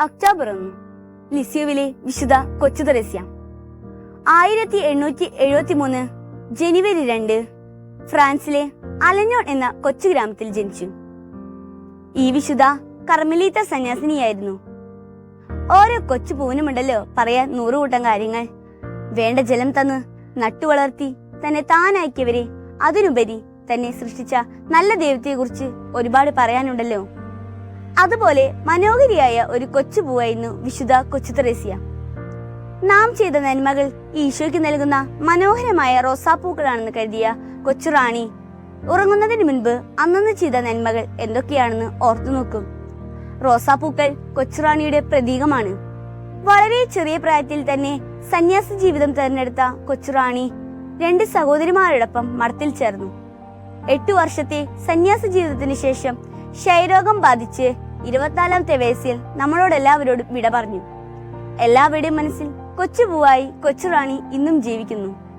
October ഒന്ന് ലിസിയോവിലെ വിശുദ്ധ കൊച്ചു തെരേസ്യ ആയിരത്തി എണ്ണൂറ്റി എഴുപത്തി മൂന്ന് ജനുവരി രണ്ട് ഫ്രാൻസിലെ അലഞ്ഞോൺ എന്ന കൊച്ചു ഗ്രാമത്തിൽ ജനിച്ചു. ഈ വിശുദ്ധ കർമ്മലീത്ത സന്യാസിനിയായിരുന്നു. ഓരോ കൊച്ചു പൂവിനുമുണ്ടല്ലോ പറയാൻ നൂറുകൂട്ടം കാര്യങ്ങൾ. വേണ്ട ജലം തന്ന് നട്ടുവളർത്തി തന്നെ താനാക്കിയവരെ അതിനുപരി തന്നെ സൃഷ്ടിച്ച നല്ല ദൈവത്തെക്കുറിച്ച് ഒരുപാട് പറയാനുണ്ടല്ലോ. അതുപോലെ മനോഹരിയായ ഒരു കൊച്ചു പൂവായിരുന്നു വിശുദ്ധ കൊച്ചു തെരേസ്യ നാം ചെയ്ത നന്മകൾ ഈശോയ്ക്ക് നൽകുന്ന മനോഹരമായ റോസാപ്പൂക്കളാണെന്ന് കരുതിയ കൊച്ചു റാണി ഉറങ്ങുന്നതിന് മുൻപ് അന്നന്ന് ചെയ്ത നന്മകൾ എന്തൊക്കെയാണെന്ന് ഓർത്തു നോക്കും. റോസാപ്പൂക്കൾ കൊച്ചുറാണിയുടെ പ്രതീകമാണ്. വളരെ ചെറിയ പ്രായത്തിൽ തന്നെ സന്യാസ ജീവിതം തെരഞ്ഞെടുത്ത കൊച്ചുറാണി രണ്ട് സഹോദരിമാരോടൊപ്പം മഠത്തിൽ ചേർന്നു. എട്ടു വർഷത്തെ സന്യാസ ജീവിതത്തിന് ശേഷം ക്ഷയരോഗം ബാധിച്ച് ഇരുപത്തിനാലാമത്തെ വയസ്സിൽ നമ്മളോട് എല്ലാവരോടും വിട പറഞ്ഞു. എല്ലാവരുടെയും മനസ്സിൽ കൊച്ചു കൊച്ചുപൂവായി കൊച്ചുറാണി ഇന്നും ജീവിക്കുന്നു.